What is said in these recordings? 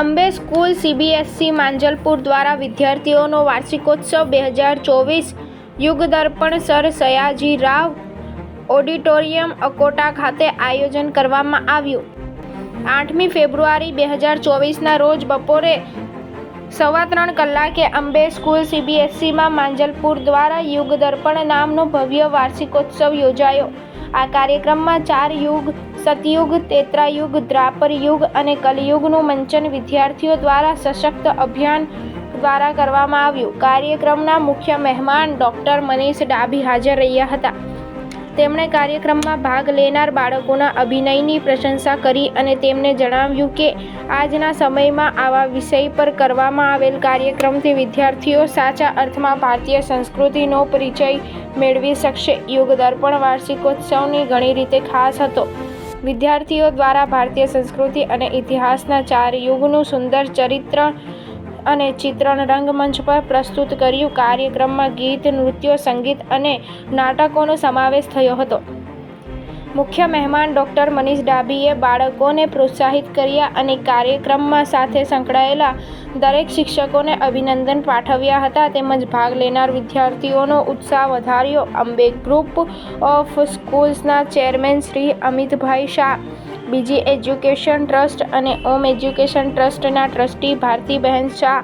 Ambe school CBSE Manjalpur દ્વારા વિદ્યાર્થીઓનો વાર્ષિકોત્સવ બે હજાર ચોવીસ યુગ દર્પણ સર સયાજી રાવ ઓડિટોરિયમ અકોટા ખાતે આયોજન કરવામાં આવ્યું. આઠમી ફેબ્રુઆરી બે હજાર ચોવીસના રોજ બપોરે સવા ત્રણ કલાકે અંબે સ્કૂલ સીબીએસસીમાં માંજલપુર દ્વારા યુગ દર્પણ નામનો ભવ્ય વાર્ષિકોત્સવ યોજાયો. આ કાર્યક્રમમાં ચાર યુગ, સતયુગ, તેત્રાયુગ દ્રાપર યુગ અને કલયુગનું મંચન વિદ્યાર્થીઓ દ્વારા સશક્ત અભિયાન દ્વારા કરવામાં આવ્યું. કાર્યક્રમના મુખ્ય મહેમાન ડૉક્ટર મનીષ ડાભી હાજર રહ્યા હતા. તેમણે કાર્યક્રમમાં ભાગ લેનાર બાળકોના અભિનયની પ્રશંસા કરી અને તેમને જણાવ્યું કે આજના સમયમાં આવા વિષય પર કરવામાં આવેલ કાર્યક્રમથી વિદ્યાર્થીઓ સાચા અર્થમાં ભારતીય સંસ્કૃતિનો પરિચય મેળવી શકશે. યુગ દર્પણ વાર્ષિકોત્સવની ઘણી રીતે ખાસ હતો. વિદ્યાર્થીઓ દ્વારા ભારતીય સંસ્કૃતિ અને ઇતિહાસના ચાર યુગનું સુંદર ચરિત્ર અને ચિત્રણ રંગમંચ પર પ્રસ્તુત કર્યું. કાર્યક્રમમાં ગીત, નૃત્યો, સંગીત અને નાટકોનો સમાવેશ થયો હતો. મુખ્ય મહેમાન ડૉક્ટર મનીષ ડાભીએ બાળકોને પ્રોત્સાહિત કર્યા અને કાર્યક્રમમાં સાથે સંકળાયેલા દરેક શિક્ષકોને અભિનંદન પાઠવ્યા હતા. તેમજ ભાગ લેનાર વિદ્યાર્થીઓનો ઉત્સાહ વધાર્યો. અંબે ગ્રુપ ઓફ સ્કૂલ્સના ચેરમેન શ્રી અમિતભાઈ શાહ બીજી એજ્યુકેશન ટ્રસ્ટ અને ઓમ એજ્યુકેશન ટ્રસ્ટના ટ્રસ્ટી ભારતીબહેન શાહ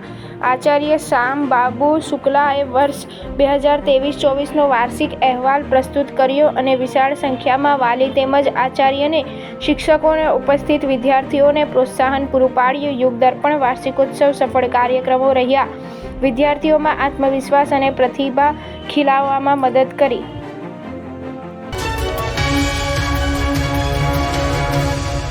આચાર્ય શ્યામ બાબુ શુક્લાએ વર્ષ બે હજાર ત્રેવીસ ચોવીસનો વાર્ષિક અહેવાલ પ્રસ્તુત કર્યો અને વિશાળ સંખ્યામાં વાલી તેમજ આચાર્યને શિક્ષકોને ઉપસ્થિત વિદ્યાર્થીઓને પ્રોત્સાહન પૂરું પાડ્યું. યુગ દર્પણ, વાર્ષિકોત્સવ, સફળ કાર્યક્રમો રહ્યા. વિદ્યાર્થીઓમાં આત્મવિશ્વાસ અને પ્રતિભા ખીલાવવામાં મદદ કરી.